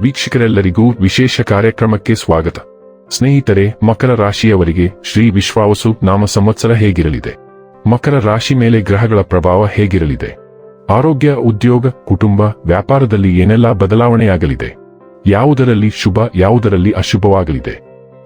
ವೀಕ್ಷಕರೆಲ್ಲರಿಗೂ ವಿಶೇಷ ಕಾರ್ಯಕ್ರಮಕ್ಕೆ ಸ್ವಾಗತ. ಸ್ನೇಹಿತರೆ, ಮಕರ ರಾಶಿಯವರಿಗೆ ಶ್ರೀ ವಿಶ್ವಾವಸು ನಾಮ ಸಂವತ್ಸರ ಹೇಗಿರಲಿದೆ? ಮಕರ ರಾಶಿ ಮೇಲೆ ಗ್ರಹಗಳ ಪ್ರಭಾವ ಹೇಗಿರಲಿದೆ? ಆರೋಗ್ಯ, ಉದ್ಯೋಗ, ಕುಟುಂಬ, ವ್ಯಾಪಾರದಲ್ಲಿ ಏನೆಲ್ಲ ಬದಲಾವಣೆಯಾಗಲಿದೆ? ಯಾವುದರಲ್ಲಿ ಶುಭ, ಯಾವುದರಲ್ಲಿ ಅಶುಭವಾಗಲಿದೆ?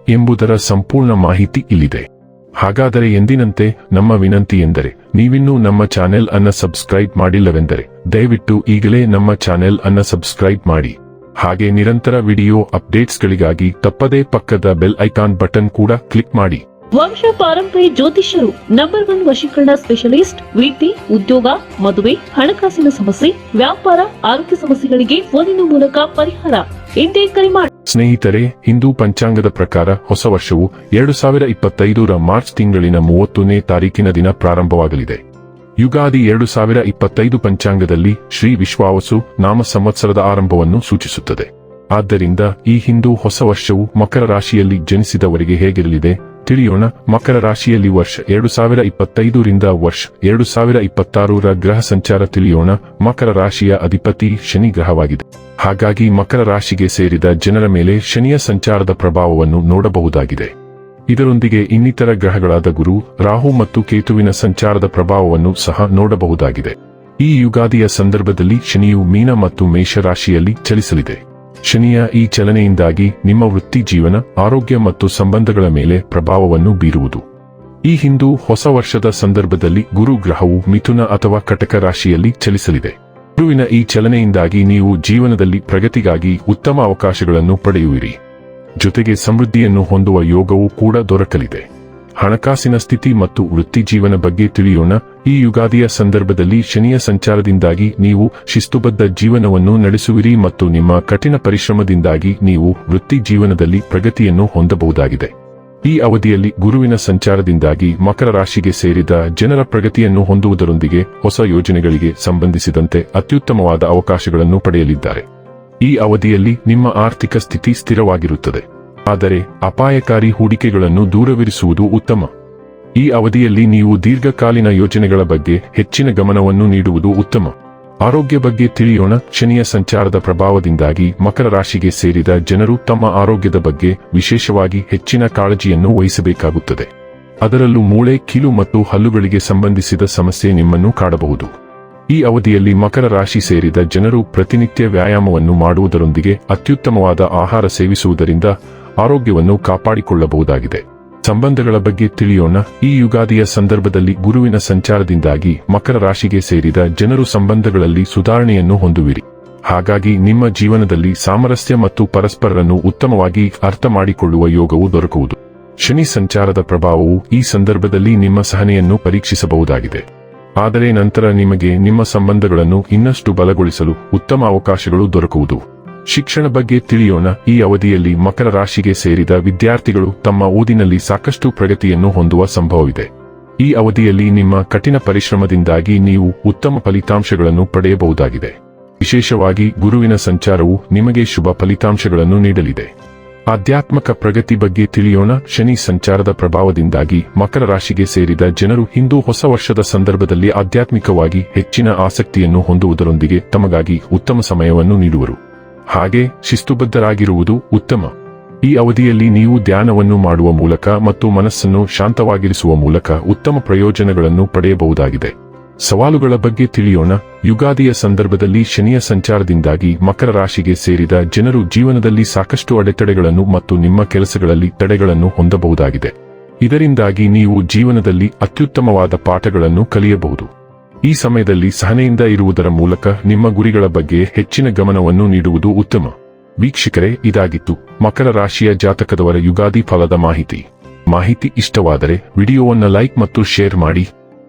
ಎಂಬುದರ ಸಂಪೂರ್ಣ ಮಾಹಿತಿ ಇಲ್ಲಿದೆ. ಹಾಗಾದರೆ ಎಂದಿನಂತೆ ನಮ್ಮ ವಿನಂತಿ ಎಂದರೆ, ನೀವಿನ್ನೂ ನಮ್ಮ ಚಾನೆಲ್ ಅನ್ನ ಸಬ್ಸ್ಕ್ರೈಬ್ ಮಾಡಿಲ್ಲವೆಂದರೆ, ದಯವಿಟ್ಟು ಈಗಲೇ ನಮ್ಮ ಚಾನೆಲ್ ಅನ್ನ ಸಬ್ಸ್ಕ್ರೈಬ್ ಮಾಡಿ. ಹಾಗೆ ನಿರಂತರ ವಿಡಿಯೋ ಅಪ್ಡೇಟ್ಸ್ಗಳಿಗಾಗಿ ತಪ್ಪದೇ ಪಕ್ಕದ ಬೆಲ್ ಐಕಾನ್ ಬಟನ್ ಕೂಡ ಕ್ಲಿಕ್ ಮಾಡಿ. ವಂಶ ಪಾರಂಪರ್ಯ ಜ್ಯೋತಿಷ್ಯರು ನಂಬರ್ ಒನ್ ವಶೀಕರಣ ಸ್ಪೆಷಲಿಸ್ಟ್ ವೃತ್ತಿ ಉದ್ಯೋಗ ಮದುವೆ ಹಣಕಾಸಿನ ಸಮಸ್ಯೆ ವ್ಯಾಪಾರ ಆರೋಗ್ಯ ಸಮಸ್ಯೆಗಳಿಗೆ ಫೋನಿನ ಮೂಲಕ ಪರಿಹಾರ. ಇಂದೇ ಕರೆ ಮಾಡಿ ಸ್ನೇಹಿತರೆ ಹಿಂದೂ ಪಂಚಾಂಗದ ಪ್ರಕಾರ ಹೊಸ ವರ್ಷವು ಎರಡು ಸಾವಿರ ಇಪ್ಪತ್ತೈದರ ಮಾರ್ಚ್ ತಿಂಗಳಿನ ಮೂವತ್ತನೇ ತಾರೀಕಿನ ದಿನ ಪ್ರಾರಂಭವಾಗಲಿದೆ. ಯುಗಾದಿ ಎರಡು ಸಾವಿರ ಇಪ್ಪತ್ತೈದು ಪಂಚಾಂಗದಲ್ಲಿ ಶ್ರೀ ವಿಶ್ವಾವಸು ನಾಮ ಸಂವತ್ಸರದ ಆರಂಭವನ್ನು ಸೂಚಿಸುತ್ತದೆ. ಆದ್ದರಿಂದ ಈ ಹಿಂದೂ ಹೊಸ ವರ್ಷವು ಮಕರ ರಾಶಿಯಲ್ಲಿ ಜನಿಸಿದವರಿಗೆ ಹೇಗಿರಲಿದೆ ತಿಳಿಯೋಣ. ಮಕರ ರಾಶಿಯಲ್ಲಿ ವರ್ಷ ಎರಡು ಸಾವಿರ ಇಪ್ಪತ್ತೈದರಿಂದ ವರ್ಷ ಎರಡು ಸಾವಿರ ಇಪ್ಪತ್ತಾರರ ಗ್ರಹ ಸಂಚಾರ ತಿಳಿಯೋಣ. ಮಕರ ರಾಶಿಯ ಅಧಿಪತಿ ಶನಿ ಗ್ರಹವಾಗಿದೆ. ಹಾಗಾಗಿ ಮಕರ ರಾಶಿಗೆ ಸೇರಿದ ಜನರ ಮೇಲೆ ಶನಿಯ ಸಂಚಾರದ ಪ್ರಭಾವವನ್ನು ನೋಡಬಹುದಾಗಿದೆ. ಇದರೊಂದಿಗೆ ಇನ್ನಿತರ ಗ್ರಹಗಳಾದ ಗುರು, ರಾಹು ಮತ್ತು ಕೇತುವಿನ ಸಂಚಾರದ ಪ್ರಭಾವವನ್ನು ಸಹ ನೋಡಬಹುದಾಗಿದೆ. ಈ ಯುಗಾದಿಯ ಸಂದರ್ಭದಲ್ಲಿ ಶನಿಯು ಮೀನ ಮತ್ತು ಮೇಷ ರಾಶಿಯಲ್ಲಿ ಚಲಿಸಲಿದೆ. ಶನಿಯ ಈ ಚಲನೆಯಿಂದಾಗಿ ನಿಮ್ಮ ವೃತ್ತಿ ಜೀವನ, ಆರೋಗ್ಯ ಮತ್ತು ಸಂಬಂಧಗಳ ಮೇಲೆ ಪ್ರಭಾವವನ್ನು ಬೀರುವುದು. ಈ ಹಿಂದೂ ಹೊಸ ವರ್ಷದ ಸಂದರ್ಭದಲ್ಲಿ ಗುರು ಗ್ರಹವು ಮಿಥುನ ಅಥವಾ ಕಟಕ ರಾಶಿಯಲ್ಲಿ ಚಲಿಸಲಿದೆ. ಗುರುವಿನ ಈ ಚಲನೆಯಿಂದಾಗಿ ನೀವು ಜೀವನದಲ್ಲಿ ಪ್ರಗತಿಗಾಗಿ ಉತ್ತಮ ಅವಕಾಶಗಳನ್ನು ಪಡೆಯುವಿರಿ. ಜೊತೆಗೆ ಸಮೃದ್ಧಿಯನ್ನು ಹೊಂದುವ ಯೋಗವೂ ಕೂಡ ದೊರಕಲಿದೆ. ಹಣಕಾಸಿನ ಸ್ಥಿತಿ ಮತ್ತು ವೃತ್ತಿ ಜೀವನ ಬಗ್ಗೆ ತಿಳಿಯೋಣ. ಈ ಯುಗಾದಿಯ ಸಂದರ್ಭದಲ್ಲಿ ಶನಿಯ ಸಂಚಾರದಿಂದಾಗಿ ನೀವು ಶಿಸ್ತುಬದ್ಧ ಜೀವನವನ್ನು ನಡೆಸುವಿರಿ ಮತ್ತು ನಿಮ್ಮ ಕಠಿಣ ಪರಿಶ್ರಮದಿಂದಾಗಿ ನೀವು ವೃತ್ತಿ ಜೀವನದಲ್ಲಿ ಪ್ರಗತಿಯನ್ನು ಹೊಂದಬಹುದಾಗಿದೆ. ಈ ಅವಧಿಯಲ್ಲಿ ಗುರುವಿನ ಸಂಚಾರದಿಂದಾಗಿ ಮಕರ ರಾಶಿಗೆ ಸೇರಿದ ಜನರ ಪ್ರಗತಿಯನ್ನು ಹೊಂದುವುದರೊಂದಿಗೆ ಹೊಸ ಯೋಜನೆಗಳಿಗೆ ಸಂಬಂಧಿಸಿದಂತೆ ಅತ್ಯುತ್ತಮವಾದ ಅವಕಾಶಗಳನ್ನು ಪಡೆಯಲಿದ್ದಾರೆ. ಈ ಅವಧಿಯಲ್ಲಿ ನಿಮ್ಮ ಆರ್ಥಿಕ ಸ್ಥಿತಿ ಸ್ಥಿರವಾಗಿರುತ್ತದೆ. ಆದರೆ ಅಪಾಯಕಾರಿ ಹೂಡಿಕೆಗಳನ್ನು ದೂರವಿರಿಸುವುದು ಉತ್ತಮ. ಈ ಅವಧಿಯಲ್ಲಿ ನೀವು ದೀರ್ಘಕಾಲೀನ ಯೋಜನೆಗಳ ಬಗ್ಗೆ ಹೆಚ್ಚಿನ ಗಮನವನ್ನು ನೀಡುವುದು ಉತ್ತಮ. ಆರೋಗ್ಯ ಬಗ್ಗೆ ತಿಳಿಯೋಣ. ಶನಿಯ ಸಂಚಾರದ ಪ್ರಭಾವದಿಂದಾಗಿ ಮಕರ ರಾಶಿಗೆ ಸೇರಿದ ಜನರು ತಮ್ಮ ಆರೋಗ್ಯದ ಬಗ್ಗೆ ವಿಶೇಷವಾಗಿ ಹೆಚ್ಚಿನ ಕಾಳಜಿಯನ್ನು ವಹಿಸಬೇಕಾಗುತ್ತದೆ. ಅದರಲ್ಲೂ ಮೂಳೆ, ಕೀಲು ಮತ್ತು ಹಲ್ಲುಗಳಿಗೆ ಸಂಬಂಧಿಸಿದ ಸಮಸ್ಯೆ ನಿಮ್ಮನ್ನು ಕಾಡಬಹುದು. ಈ ಅವಧಿಯಲ್ಲಿ ಮಕರ ರಾಶಿ ಸೇರಿದ ಜನರು ಪ್ರತಿನಿತ್ಯ ವ್ಯಾಯಾಮವನ್ನು ಮಾಡುವುದರೊಂದಿಗೆ ಅತ್ಯುತ್ತಮವಾದ ಆಹಾರ ಸೇವಿಸುವುದರಿಂದ ಆರೋಗ್ಯವನ್ನು ಕಾಪಾಡಿಕೊಳ್ಳಬಹುದಾಗಿದೆ. ಸಂಬಂಧಗಳ ಬಗ್ಗೆ ತಿಳಿಯೋಣ. ಈ ಯುಗಾದಿಯ ಸಂದರ್ಭದಲ್ಲಿ ಗುರುವಿನ ಸಂಚಾರದಿಂದಾಗಿ ಮಕರ ರಾಶಿಗೆ ಸೇರಿದ ಜನರು ಸಂಬಂಧಗಳಲ್ಲಿ ಸುಧಾರಣೆಯನ್ನು ಹೊಂದುವಿರಿ. ಹಾಗಾಗಿ ನಿಮ್ಮ ಜೀವನದಲ್ಲಿ ಸಾಮರಸ್ಯ ಮತ್ತು ಪರಸ್ಪರರನ್ನು ಉತ್ತಮವಾಗಿ ಅರ್ಥ ಮಾಡಿಕೊಳ್ಳುವ ಯೋಗವು ದೊರಕುವುದು. ಶನಿ ಸಂಚಾರದ ಪ್ರಭಾವವು ಈ ಸಂದರ್ಭದಲ್ಲಿ ನಿಮ್ಮ ಸಹನೆಯನ್ನು ಪರೀಕ್ಷಿಸಬಹುದಾಗಿದೆ. ಆದರೆ ನಂತರ ನಿಮಗೆ ನಿಮ್ಮ ಸಂಬಂಧಗಳನ್ನು ಇನ್ನಷ್ಟು ಬಲಗೊಳಿಸಲು ಉತ್ತಮ ಅವಕಾಶಗಳು ದೊರಕುವುದು. ಶಿಕ್ಷಣ ಬಗ್ಗೆ ತಿಳಿಯೋಣ. ಈ ಅವಧಿಯಲ್ಲಿ ಮಕರ ರಾಶಿಗೆ ಸೇರಿದ ವಿದ್ಯಾರ್ಥಿಗಳು ತಮ್ಮ ಓದಿನಲ್ಲಿ ಸಾಕಷ್ಟು ಪ್ರಗತಿಯನ್ನು ಹೊಂದುವ ಸಂಭವವಿದೆ. ಈ ಅವಧಿಯಲ್ಲಿ ನಿಮ್ಮ ಕಠಿಣ ಪರಿಶ್ರಮದಿಂದಾಗಿ ನೀವು ಉತ್ತಮ ಫಲಿತಾಂಶಗಳನ್ನು ಪಡೆಯಬಹುದಾಗಿದೆ. ವಿಶೇಷವಾಗಿ ಗುರುವಿನ ಸಂಚಾರವು ನಿಮಗೆ ಶುಭ ಫಲಿತಾಂಶಗಳನ್ನು ನೀಡಲಿದೆ. ಆಧ್ಯಾತ್ಮಕ ಪ್ರಗತಿ ಬಗ್ಗೆ ತಿಳಿಯೋಣ. ಶನಿ ಸಂಚಾರದ ಪ್ರಭಾವದಿಂದಾಗಿ ಮಕರ ರಾಶಿಗೆ ಸೇರಿದ ಜನರು ಹಿಂದೂ ಹೊಸ ವರ್ಷದ ಸಂದರ್ಭದಲ್ಲಿ ಆಧ್ಯಾತ್ಮಿಕವಾಗಿ ಹೆಚ್ಚಿನ ಆಸಕ್ತಿಯನ್ನು ಹೊಂದುವುದರೊಂದಿಗೆ ತಮಗಾಗಿ ಉತ್ತಮ ಸಮಯವನ್ನು ನೀಡುವರು. ಹಾಗೆ ಶಿಸ್ತುಬದ್ಧರಾಗಿರುವುದು ಉತ್ತಮ. ಈ ಅವಧಿಯಲ್ಲಿ ನೀವು ಧ್ಯಾನವನ್ನು ಮಾಡುವ ಮೂಲಕ ಮತ್ತು ಮನಸ್ಸನ್ನು ಶಾಂತವಾಗಿರಿಸುವ ಮೂಲಕ ಉತ್ತಮ ಪ್ರಯೋಜನಗಳನ್ನು ಪಡೆಯಬಹುದಾಗಿದೆ. ಸವಾಲುಗಳ ಬಗ್ಗೆ ತಿಳಿಯೋಣ. ಯುಗಾದಿಯ ಸಂದರ್ಭದಲ್ಲಿ ಶನಿಯ ಸಂಚಾರದಿಂದಾಗಿ ಮಕರ ರಾಶಿಗೆ ಸೇರಿದ ಜನರು ಜೀವನದಲ್ಲಿ ಸಾಕಷ್ಟು ಅಡೆತಡೆಗಳನ್ನು ಮತ್ತು ನಿಮ್ಮ ಕೆಲಸಗಳಲ್ಲಿ ತಡೆಗಳನ್ನು ಹೊಂದಬಹುದಾಗಿದೆ. ಇದರಿಂದಾಗಿ ನೀವು ಜೀವನದಲ್ಲಿ ಅತ್ಯುತ್ತಮವಾದ ಪಾಠಗಳನ್ನು ಕಲಿಯಬಹುದು. ಈ ಸಮಯದಲ್ಲಿ ಸಹನೆಯಿಂದ ಇರುವುದರ ಮೂಲಕ ನಿಮ್ಮ ಗುರಿಗಳ ಬಗ್ಗೆ ಹೆಚ್ಚಿನ ಗಮನವನ್ನು ನೀಡುವುದು ಉತ್ತಮ. ವೀಕ್ಷಕರೇ, ಇದಾಗಿತ್ತು ಮಕರ ರಾಶಿಯ ಜಾತಕದವರ ಯುಗಾದಿ ಫಲದ ಮಾಹಿತಿ. ಮಾಹಿತಿ ಇಷ್ಟವಾದರೆ ವಿಡಿಯೋವನ್ನು ಲೈಕ್ ಮತ್ತು ಶೇರ್ ಮಾಡಿ.